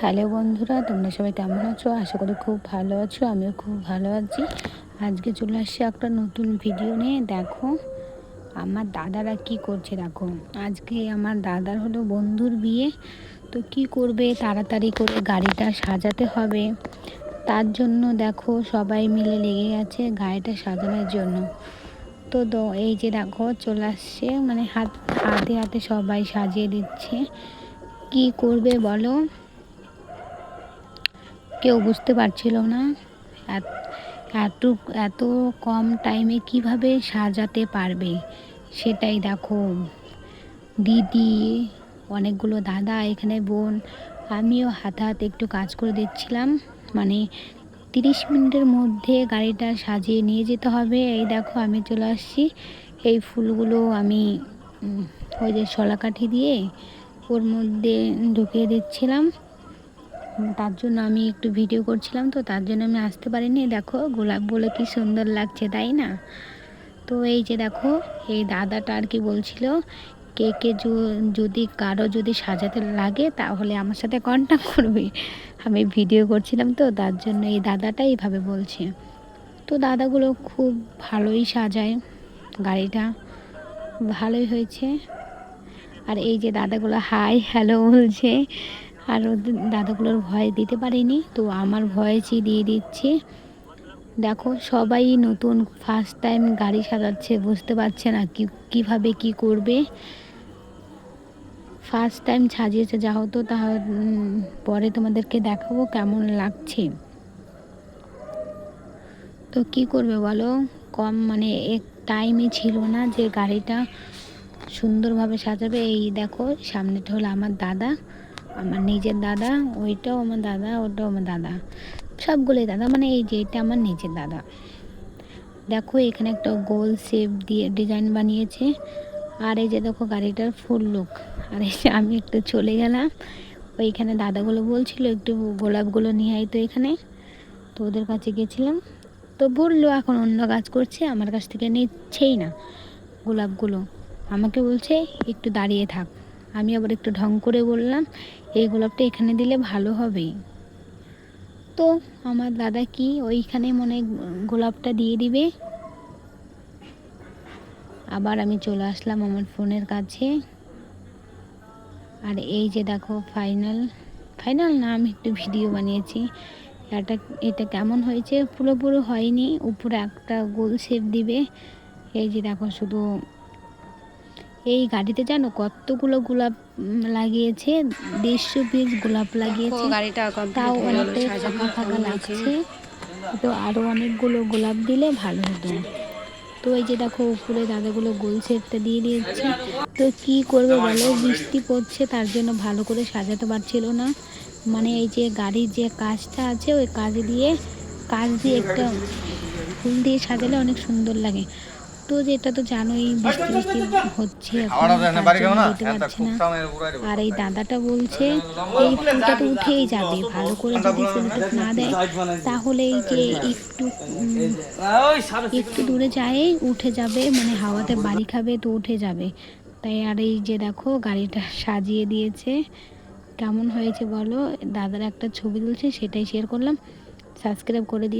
Hello বন্ধুরা, তোমরা সবাই কেমন আছো? আশা করি খুব ভালো আছো, আমিও খুব ভালো আছি। আজকে চলে আসছি একটা নতুন ভিডিও নিয়ে। দেখো, আমার দাদারা কি করছে দেখো। আজকে আমার দাদার হলো বন্ধুর বিয়ে। তো কি করবে? তাড়াতাড়ি করে গাড়িটা সাজাতে হবে। তার জন্য দেখো, সবাই মিলে লেগে গেছে গাড়িটা সাজানোর জন্য। তো এই যে দেখো, চলে আসছে। মানে হাত, হাতে হাতে সবাই সাজিয়ে দিচ্ছে। কি করবে বলো? কেউ বুঝতে পারছিল না এত এত কম টাইমে কীভাবে সাজাতে পারবে? সেটাই দেখো। দিদি, অনেকগুলো দাদা, এখানে বোন, আমিও হাতে হাতে একটু কাজ করে দিচ্ছিলাম। মানে তিরিশ মিনিটের মধ্যে গাড়িটা সাজিয়ে নিয়ে যেতে হবে। এই দেখো, আমি চলে আসছি। এই ফুলগুলো আমি ওই যে শলাকাঠি দিয়ে ওর মধ্যে ঢুকিয়ে দিচ্ছিলাম। তার জন্য আমি একটু ভিডিও করছিলাম তো, তার জন্য আমি আসতে পারিনি। দেখো, গোলাপ বলে কি সুন্দর লাগছে, তাই না? তো এই যে দেখো, এই দাদাটা আর কি বলছিল, কে কে যদি কারও যদি সাজাতে লাগে, তাহলে আমার সাথে কন্ট্যাক্ট করবে। আমি ভিডিও করছিলাম তো, তার জন্য এই দাদাটা এইভাবে বলছে। তো দাদাগুলো খুব ভালোই সাজায় গাড়িটা, ভালোই হয়েছে। আর এই যে দাদাগুলো, হাই, হ্যালো বলছে। আর ওদের দাদাগুলোর ভয় দিতে পারিনি, তো আমার ভয়েসই দিয়ে দিচ্ছি। দেখো, সবাই নতুন ফার্স্ট টাইম গাড়ি সাজাচ্ছে, বুঝতে পারছে না কি, কীভাবে কি করবে। ফার্স্ট টাইম সাজিয়েছে, যা হতো তা পরে তোমাদেরকে দেখাবো কেমন লাগছে। তো কি করবে বলো? কম মানে এক টাইমই ছিল না যে গাড়িটা সুন্দরভাবে সাজাবে। এই দেখো সামনেটা হলো আমার দাদা। আমার নিজের দাদা, ওইটাও আমার দাদা, ওটাও আমার দাদা। সবগুলোই দাদা মানে এই যে এটা আমার নিজের দাদা। দেখো, এখানে একটা গোল শেপ দিয়ে ডিজাইন বানিয়েছে। আর এই যে দেখো গাড়িটার ফুল লুক। আর এই যে আমি একটু চলে গেলাম। ওইখানে দাদাগুলো বলছিল একটু গোলাপগুলো নিয়ে আয় তো এখানে। তো ওদের কাছে গেছিলাম। তো বলল, এখন অন্য কাজ করছে, আমার কাছ থেকে নিচ্ছেই না গোলাপগুলো। আমাকে বলছে, একটু দাঁড়িয়ে থাক। আমি আবার একটু ঢং করে বললাম, এই গোলাপটা এখানে দিলে ভালো হবে তো আমার দাদা কি ওইখানে মনে গোলাপটা দিয়ে দিবে? আবার আমি চলে আসলাম আমার ফোনের কাছে। আর এই যে দেখো, ফাইনাল। ফাইনাল না, আমি একটু ভিডিও বানিয়েছি। এটা এটা কেমন হয়েছে? পুরোপুরো হয়নি। উপরে একটা গোল শেপ দিবে। এই যে দেখো, শুধু এই গাড়িতে জানো কতগুলো গোলাপ লাগিয়েছে দেড়শো পিস গোলাপ লাগিয়েছে। তাও অনেকটাই ফাঁকা ফাঁকা লাগছে। তো আরও অনেকগুলো গোলাপ দিলে ভালো হতো। তো এই যে দেখো উপরে দাদাগুলো গোল সেটটা দিয়ে দিয়েছে। তো কি করবে বলো? বৃষ্টি পড়ছে তার জন্য ভালো করে সাজাতে পারছিল না। মানে এই যে গাড়ির যে কাজটা আছে ওই কাজ দিয়ে কাজ দিয়ে একটা ফুল দিয়ে সাজালে অনেক সুন্দর লাগে। তো যেটা তো জানোই বৃষ্টি বৃষ্টি হচ্ছে। আর এই দাদাটা বলছে এই ফুলটা তো উঠেই যাবে ভালো করে যদি ফুলটা না? দেয় তাহলে এই যে একটু একটু দূরে যায় উঠে যাবে মানে হাওয়াতে বাড়ি খাবে তো উঠে যাবে। তাই আর এই যে দেখো গাড়িটা সাজিয়ে দিয়েছে। কেমন হয়েছে বলো? দাদার একটা ছবি তুলছে সেটাই শেয়ার করলাম। সাবস্ক্রাইব করে দিয়ে